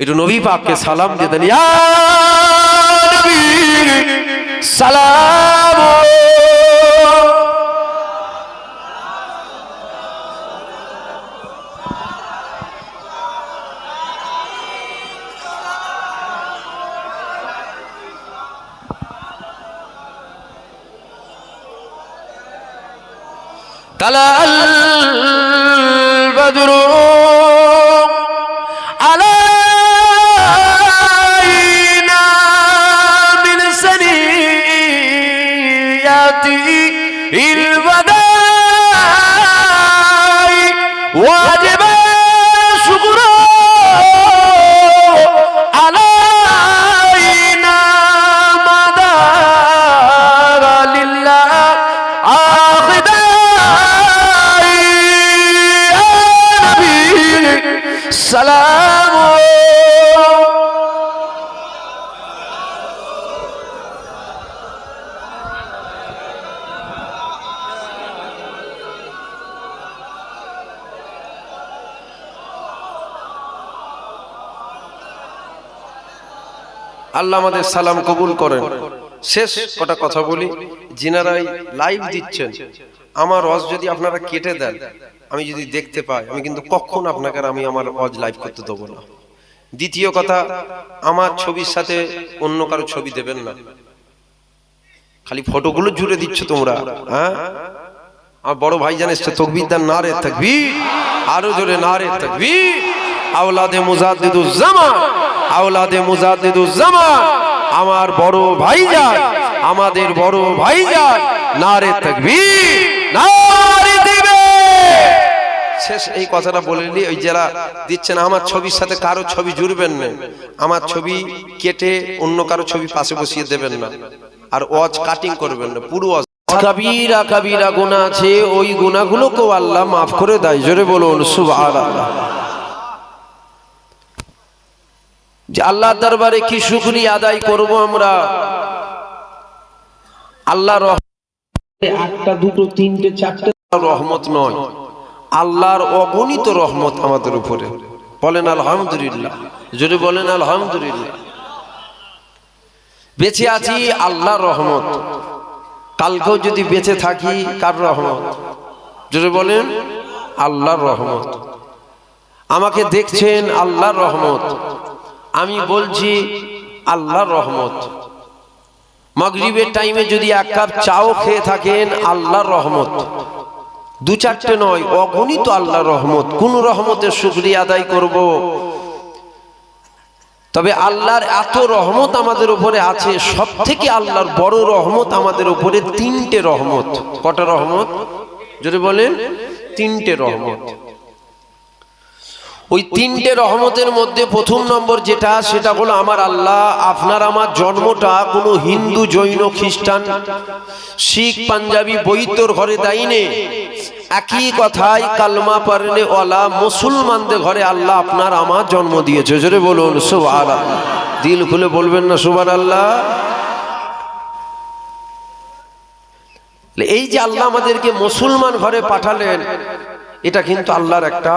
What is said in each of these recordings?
একটু নবী পাপকে সালাম দিতেন সালাম। তালা আল বদরু الوداع واجب شكر علينا مدار لله آخداي يا نبي سلام আল্লাহ আমাদের সালাম কবুল করেন। শেষ কটা কথা বলি। যিনারাই লাইভ দিচ্ছেন। আমার অজ যদি আপনারা কেটে দেন, আমি যদি দেখতে পাই, আমি কিন্তু কখন আপনাকে আমি আমার অজ লাইভ করতে দেবো না। দ্বিতীয় কথা, আমার ছবির সাথে অন্য কারও ছবি দেবেন না। খালি ফটোগুলো জুড়ে দিচ্ছ তোমরা হ্যাঁ? আমার বড় ভাই জানিস তকবিদার না রে থাকবি আরও জোরে না রে থাকবি আওলাদে মুজাদ্দিদুজ জামান। আওলাদে মুজাদ্দিদুজ জামান। আমার বড় ভাই যায় আমাদের বড় ভাই যায় না রে থাকবি দিবে শেষ, এই কথাটা বলে নিই ওই যারা দিচ্ছেন, আমার ছবির সাথে কারও ছবি জুড়বেন না। আমার ছবি কেটে অন্য কারও ছবি পাশে বসিয়ে দেবেন না। আর ওয়াজ কাটিং করবেন না, পুরো কাবিরা কাবিরা গুনাহ আছে, ওই গুনাহগুলোকেও আল্লাহ মাফ করে দেয়, জোরে বলুন, সুবহানাল্লাহ। যে আল্লাহ দরবারে কি শুকরিয়া আদায় করব আমরা? আল্লাহ একটা দুটো তিনটে চারটে। রহমত নয় আল্লাহর অগণিত রহমত আমাদের উপরে। বলেন আলহামদুলিল্লাহ যদি বলেন আলহামদুলিল্লাহ। বেঁচে আছি আল্লাহর রহমত কালকেও যদি বেঁচে থাকি কার রহমত? যদি বলেন আল্লাহর রহমত। আমাকে দেখছেন আল্লাহর রহমত আমি বলছি আল্লাহর রহমত। মাগরিবের টাইমে যদি এক কাপ চাও খেয়ে থাকেন আল্লাহর রহমত। দু চারটে নয় অগণিত আল্লাহর রহমত। কোন রহমতের শুক্রিয়া আদায় করব। তবে আল্লাহর এত রহমত আমাদের উপরে আছে সব থেকে আল্লাহর বড় রহমত আমাদের উপরে তিনটে রহমত। কটা রহমত? যদি বলেন তিনটে রহমত। ওই তিনটে রহমতের মধ্যে প্রথম নম্বর যেটা, সেটা হলো আমার আল্লাহ, আপনার আমার জন্মটা কোনো হিন্দু, জৈন, খ্রিস্টান, শিখ, পাঞ্জাবি, বৈতর ঘরে দেয়নি একই কথাই কালমা পারলে ওলা মুসলমানদের ঘরে আল্লাহ আপনার আমার জন্ম দিয়েছে। জোরে বলুন সুবাহ দিল খুলে বলবেন না সুবান আল্লাহ এই যে আল্লাহ আমাদেরকে মুসলমান ঘরে পাঠালেন, এটা কিন্তু আল্লাহর একটা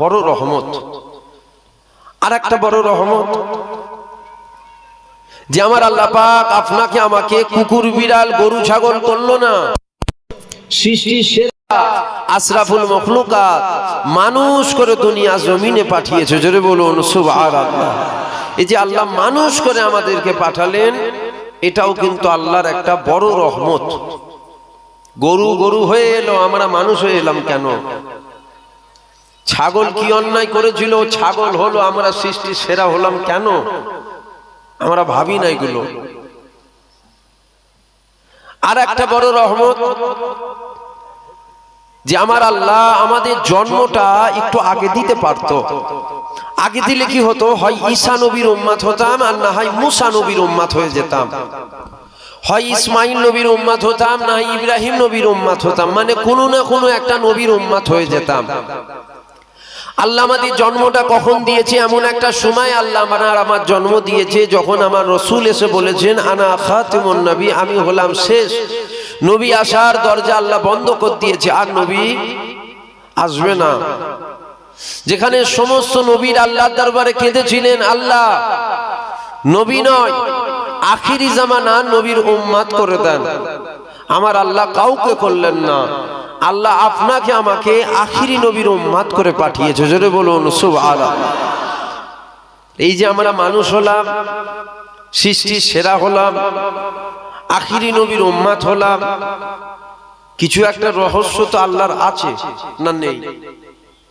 বড় রহমত। আর একটা বড় রহমত যে আমার আল্লাহ পাক আপনাকে আমাকে কুকুর বিড়াল গরু ছাগল করল না। সৃষ্টি সেরা আশরাফুল মখলুকাত মানুষ করে দুনিয়া জমিনে পাঠিয়েছে। জোরে বলুন সুবহানাল্লাহ। এই যে আল্লাহ মানুষ করে আমাদেরকে পাঠালেন এটাও কিন্তু আল্লাহর একটা বড় রহমত। গরু গরু হয়ে এলো আমরা মানুষ হয়ে এলাম কেন? ছাগল কি অন্যায় করেছিল? ছাগল হলো আমরা সৃষ্টি সেরা হলাম কেন? আমরা ভাবি না এগুলো। আর একটা বড় রহমত যে আমার আল্লাহ আমাদের জন্মটা একটু আগে দিতে পারত। আগে দিলে কি হতো? হয় ঈসা নবীর উম্মাত হতাম আর না হয় মুসা নবীর উম্মাত হয়ে যেতাম। হয় ইসমাইল নবীর উম্মাত হতাম না ইব্রাহিম নবীর উম্মাত হতাম। মানে কোনো না কোনো একটা নবীর উম্মাত হয়ে যেতাম। আল্লাহ আমাদের জন্মটা কখন দিয়েছে? এমন একটা সময় আল্লাহ আমার আমার জন্ম দিয়েছে যখন আমার রসুল এসে বলেছেন, আনা খাতিমুন নবী, আমি হলাম শেষ। নবী আসার দরজা আল্লাহ বন্ধ করে দিয়েছে। আর নবী আসবে না। যেখানে সমস্ত নবীর আল্লাহর দরবারে কেঁদেছিলেন আল্লাহ। নবী নয়, আখিরি জামানা নবীর উম্মাত করে দেন। আমার আল্লাহ কাউকে করলেন না। আল্লাহ আপনাকে আমাকে আখিরি নবীর উম্মাত করে পাঠিয়েছে। জোরে বলুন, সুবহানাল্লাহ। এই যে আমরা মানুষ হলাম সৃষ্টির সেরা হলাম, আখিরি নবীর উম্মাত হলাম, কিছু একটা রহস্য তো আল্লাহর আছে না নেই?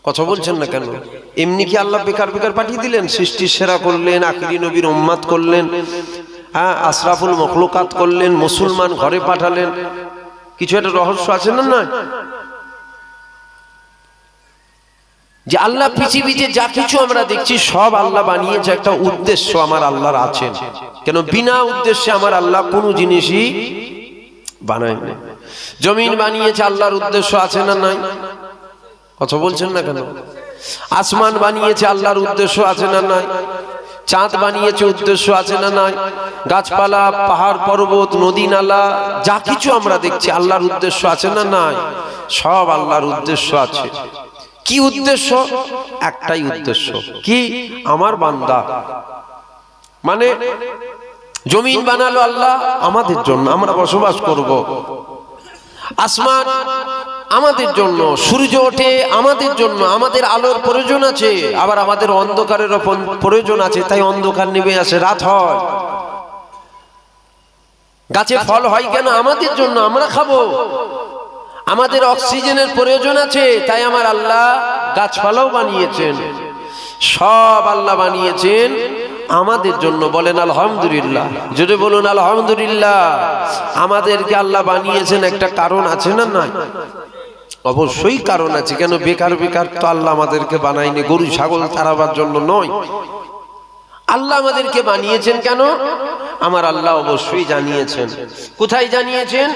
কথা বলছেন না কেন? এমনি কি আল্লাহ বেকার বেকার পাঠিয়ে দিলেন? সৃষ্টির সেরা করলেন, আখিরি নবীর উম্মাত করলেন হ্যাঁ আশরাফুল মখলুকাত করলেন, মুসলমান ঘরে পাঠালেন। কিছু একটা রহস্য আছে না নয়? যে আল্লাহ পৃথিবীতে যা কিছু আমরা দেখছি, সব আল্লাহ বানিয়েছে একটা উদ্দেশ্য আমার আল্লাহর আছে। কেন? বিনা উদ্দেশ্যে আমার আল্লাহ কোনো জিনিসই বানায়নি জমিন বানিয়েছে, আল্লাহর উদ্দেশ্য আছে না নাই? কথা বলছেন না কেন? আসমান বানিয়েছে, আল্লাহর উদ্দেশ্য আছে না নাই? চাঁদ বানিয়েছে, উদ্দেশ্য আছে না নাই? গাছপালা, পাহাড়, পর্বত, নদী, নালা, যা কিছু আমরা দেখছি, আল্লাহর উদ্দেশ্য আছে না নাই? সব আল্লাহর উদ্দেশ্য আছে। কি উদ্দেশ্য? একটাই উদ্দেশ্য। কি? আমার বান্দা। মানে জমিন বানালো আল্লাহ আমাদের জন্য, আমরা বসবাস করব। আসমান আমাদের জন্য সূর্য ওঠে আমাদের জন্য আমাদের আলোর প্রয়োজন আছে। আবার আমাদের অন্ধকারের প্রয়োজন আছে তাই অন্ধকার নেমে আসে রাত হয়। গাছে ফল হয় কেন? আমাদের জন্য আমরা খাব। আমাদের অক্সিজেনের প্রয়োজন আছে তাই আমার আল্লাহ গাছপালাও বানিয়েছেন। সব আল্লাহ বানিয়েছেন। আমাদের জন্য বলেন আলহামদুলিল্লাহ। যদি বলুন আলহামদুলিল্লাহ। আমাদেরকে আল্লাহ বানিয়েছেন একটা কারণ আছে না নাই? অবশ্যই কারণ আছে, কেন বেকার বেকার তো আল্লাহ আমাদেরকে বানায়নি? গরু, ছাগল তারাবার জন্য নয়। আল্লাহ আমাদেরকে বানিয়েছেন কেন? আমার আল্লাহ অবশ্যই জানিয়েছেন। কোথায় জানিয়েছেন?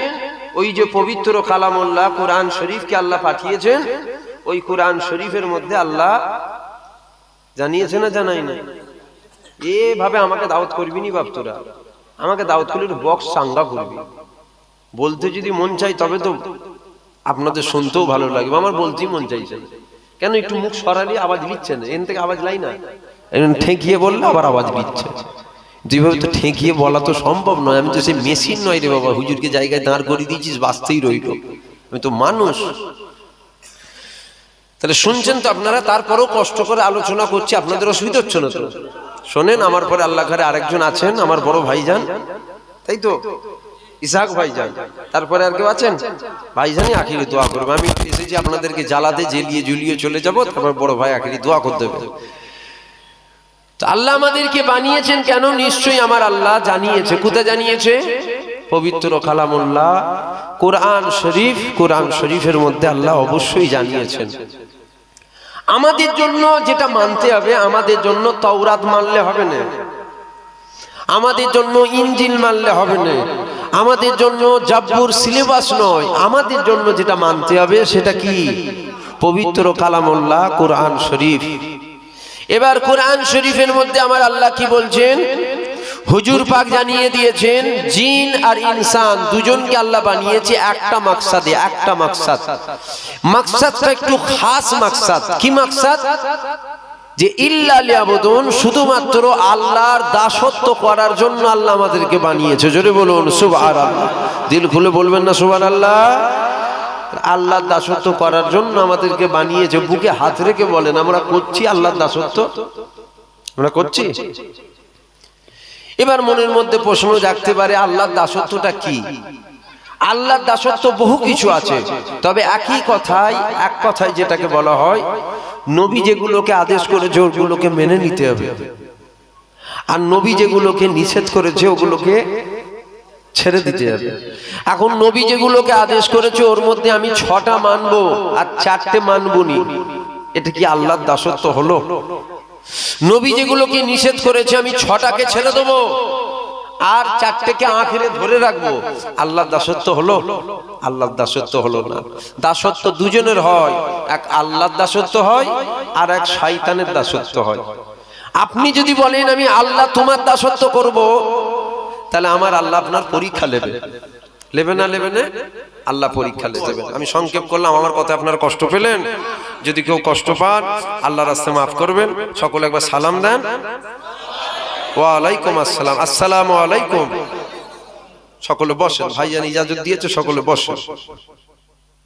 ওই যে পবিত্র কালামুল্লাহ কোরআন শরীফকে আল্লাহ পাঠিয়েছেন, ওই কোরআন শরীফের মধ্যে আল্লাহ জানিয়েছে না জানাই না এভাবে আমাকে দাওয়াত করবি নি বাপ তোরা? আমাকে দাওয়াত করলে বক্স চাঙ্গা করবি। বলতে যদি মন চাই তবে তো আপনাদের শুনতেও ভালো লাগবে আমার বলতেই মন চাইছে। কেন একটু মুখ সরালি আওয়াজ দিচ্ছে না এন থেকে আওয়াজ লাই না। ঠেকিয়ে বললে আবার আওয়াজ দিচ্ছে। যেভাবে তো ঠেকিয়ে বলা তো সম্ভব নয়। আমি তো সেই মেশিন নয় রে বাবা হুজুরকে জায়গায় দাঁড় করিয়ে দিয়েছিস বাঁচতেই রইল। আমি তো মানুষ। তাহলে শুনছেন তো আপনারা তারপরেও কষ্ট করে আলোচনা করছি আপনাদের অসুবিধা হচ্ছে না তো? শোনেন আমার পরে আল্লাহ ঘরে আরেকজন আছেন আমার বড় ভাইজান। তাই তো? ইসাক ভাইজান। তারপরে আর কেউ আছেন? ভাইজানই আখিরি দোয়া করবে। আমি এসেছি আপনাদেরকে জ্বালাতে জেলিয়ে জুলিয়ে চলে যাব, তারপর বড় ভাই আখিরি দোয়া করতে হবে। তো আল্লাহ আমাদেরকে বানিয়েছেন কেন? নিশ্চয়ই আমার আল্লাহ জানিয়েছে। কোথায় জানিয়েছে? পবিত্র কালামুল্লাহ। কোরআন শরীফ, কোরআন শরীফের মধ্যে আল্লাহ অবশ্যই জানিয়েছেন। আমাদের জন্য যেটা মানতে হবে, আমাদের জন্য তওরাত মানলে হবে না। আমাদের জন্য ইঞ্জিল মানলে হবে না। আমাদের জন্য জাব্বুর সিলেবাস নয়। আমাদের জন্য যেটা মানতে হবে সেটা কি? পবিত্র কালামুল্লাহ কোরআন শরীফ। এবার কোরআন শরীফের মধ্যে আমার আল্লাহ কি বলছেন? হুজুর পাক জানিয়ে দিয়েছেন জিন আর ইনসান দুজনকে আল্লাহ বানিয়েছে একটা মাকসাদে একটা মাকসাদ। মাকসাদটা একটু খাস মাকসাদ। কি মাকসাদ? যে ইল্লা লিয়াবুদুন, শুধুমাত্র আল্লাহর দাসত্ব করার জন্য আল্লাহ আমাদেরকে বানিয়েছে। জোরে বলুন, সুবহানাল্লাহ। দিল খুলে বলবেন না সুবহানাল্লাহ? আল্লাহর দাসত্ব করার জন্য আমাদেরকে বানিয়েছে। বুকে হাত রেখে বলেন, আমরা করছি আল্লাহর দাসত্ব। আমরা করছি? এবার মনের মধ্যে প্রশ্ন জাগতে পারে, আল্লাহর দাসত্বটা কি? আল্লাহর দাসত্ব বহু কিছু আছে। তবে একই কথায়, এক কথায় যেটাকে বলা হয়, নবী যেগুলোকে আদেশ করেছে, ওগুলোকে মেনে নিতে হবে। আর নবী যেগুলোকে নিষেধ করেছে, ওগুলোকে ছেড়ে দিতে হবে। এখন নবী যেগুলোকে আদেশ করেছে, ওর মধ্যে আমি ছটা মানবো আর চারটে মানবো নি এটা কি আল্লাহর দাসত্ব হলো? নবী যেগুলোকে নিষেধ করেছে, আমি ছটাকে ছেড়ে দেবো। আর চারটেকে আখেরে ধরে রাখব। আল্লাহর দাসত্ব হলো, আল্লাহর দাসত্ব হলো না। দাসত্ব দুজনের হয়, এক আল্লাহর দাসত্ব হয় আর এক শয়তানের দাসত্ব হয়। আপনি যদি বলেন, আমি আল্লাহ তোমার দাসত্ব করব তাহলে আমার আল্লাহ আপনার পরীক্ষা নেবে। নেবে না নেবে না? আল্লাহ পরীক্ষা নেবেন। আমি সংক্ষেপ করলাম, আমার কথা আপনার কষ্ট পেলেন। যদি কেউ কষ্ট পান আল্লাহ রাস্তে মাফ করবেন। সকলে একবার সালাম দেন। ওয়ালাইকুম আসসালাম। আসসালামু আলাইকুম। সকলে বসেন। ভাইয়ান ইজাজত দিয়েছে সকলে বসেন।